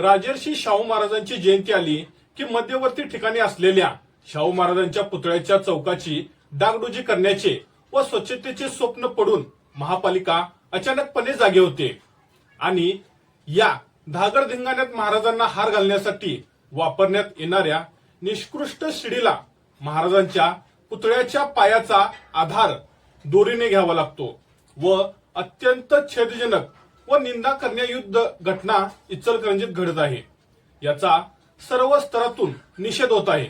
राजर्षी शाहू महाराजांची जयंती आली की मध्यवर्ती ठिकाणी असलेल्या शाहू महाराजांच्या पुतळ्याच्या चौकाची डागडुजी करण्याचे व स्वच्छतेचे स्वप्न पडून महापालिका अचानकपणे जागे होते. आणि या धागडधिंगाण्यात महाराजांना हार घालण्यासाठी वापरण्यात येणाऱ्या निष्कृष्ट शिडीला महाराजांच्या पुतळ्याच्या पायाचा आधार दोरीने घ्यावा लागतो व अत्यंत छेदजनक व निंदा करण्यायुद्ध घटना इचलकरंजीत घडत आहे. याचा सर्व स्तरातून निषेध होत आहे.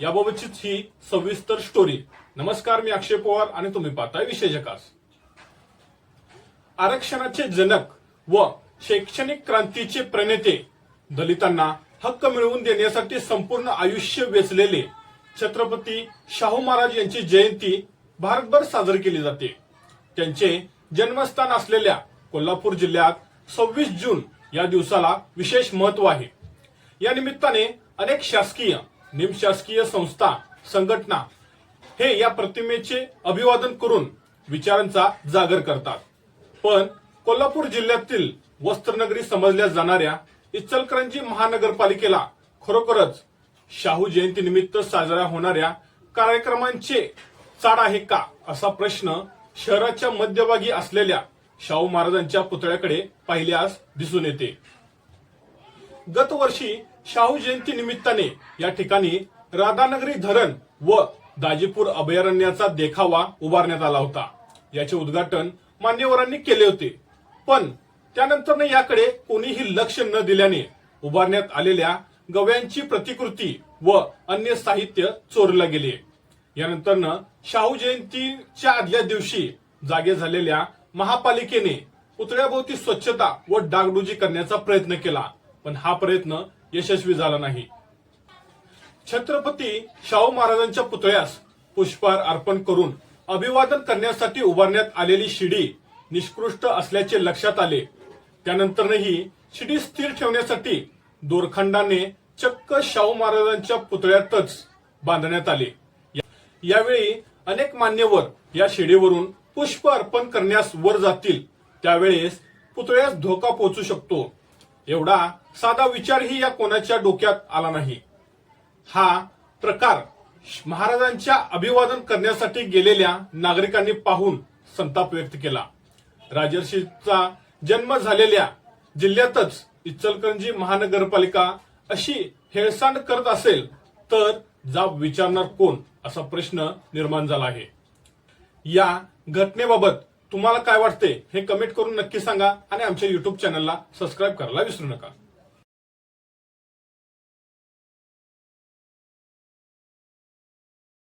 याबाबतचीच ही सविस्तर स्टोरी नमस्कार मी अक्षय पवार आणि तुम्ही पाहताय विशेषकास आरक्षणाचे जनक व शैक्षणिक क्रांतीचे प्रणेते दलितांना हक्क मिळवून देण्यासाठी संपूर्ण आयुष्य वेचलेले छत्रपती शाहू महाराज यांची जयंती भारतभर साजरी केली जाते. त्यांचे जन्मस्थान असलेल्या कोल्हापूर जिल्ह्यात सव्वीस जून या दिवसाला विशेष महत्त्व आहे. या निमित्ताने अनेक शासकीय निमशासकीय संस्था संघटना हे या प्रतिमेचे अभिवादन करून विचारांचा जागर करतात. पण कोल्हापूर जिल्ह्यातील वस्त्रनगरी समजल्या जाणाऱ्या इचलकरंजी महानगरपालिकेला खरोखरच शाहू जयंती निमित्त साजऱ्या होणाऱ्या कार्यक्रमांचे चाड आहे का असा प्रश्न शहराच्या मध्यभागी असलेल्या शाहू महाराजांच्या पुतळ्याकडे पाहिल्यास दिसून येते. गतवर्षी शाहू जयंती निमित्ताने या ठिकाणी राधानगरी धरण व दाजीपूर अभयारण्याचा देखावा उभारण्यात आला होता. याचे उद्घाटन मान्यवरांनी केले होते. पण त्यानंतर याकडे कोणीही लक्ष न दिल्याने उभारण्यात आलेल्या गव्यांची प्रतिकृती व अन्य साहित्य चोरला गेले. यानंतर शाहू जयंतीच्या आदल्या दिवशी जागे झालेल्या महापालिकेने पुतळ्याभोवती स्वच्छता व डागडुजी करण्याचा प्रयत्न केला पण हा प्रयत्न यशस्वी झाला नाही. छत्रपती शाहू महाराजांच्या पुतळ्यास पुष्पहार अर्पण करून अभिवादन करण्यासाठी उभारण्यात आलेली शिडी निष्कृष्ट असल्याचे लक्षात आले. त्यानंतरही शिडी स्थिर ठेवण्यासाठी दोरखंडाने चक्क शाहू महाराजांच्या पुतळ्यातच बांधण्यात आले. यावेळी अनेक मान्यवर या शिडीवरून पुष्प अर्पण करण्यास वर जातील त्यावेळेस पुतळ्यास धोका पोहोचू शकतो. एवढा साधा विचारही या कोणाच्या डोक्यात आला नाही. हा प्रकार महाराजांच्या अभिवादन करण्यासाठी गेलेल्या नागरिकांनी पाहून संताप व्यक्त केला. राजर्षीचा जन्म झालेल्या जिल्ह्यातच इचलकरंजी महानगरपालिका अशी हेळसांड करत असेल तर जाब विचारणार कोण असा प्रश्न निर्माण झाला आहे. या घटनेबाबत तुम्हाला काय वाटते हे कमेंट करून नक्की सांगा आणि आमच्या युट्यूब चॅनलला सबस्क्राईब करायला विसरू नका.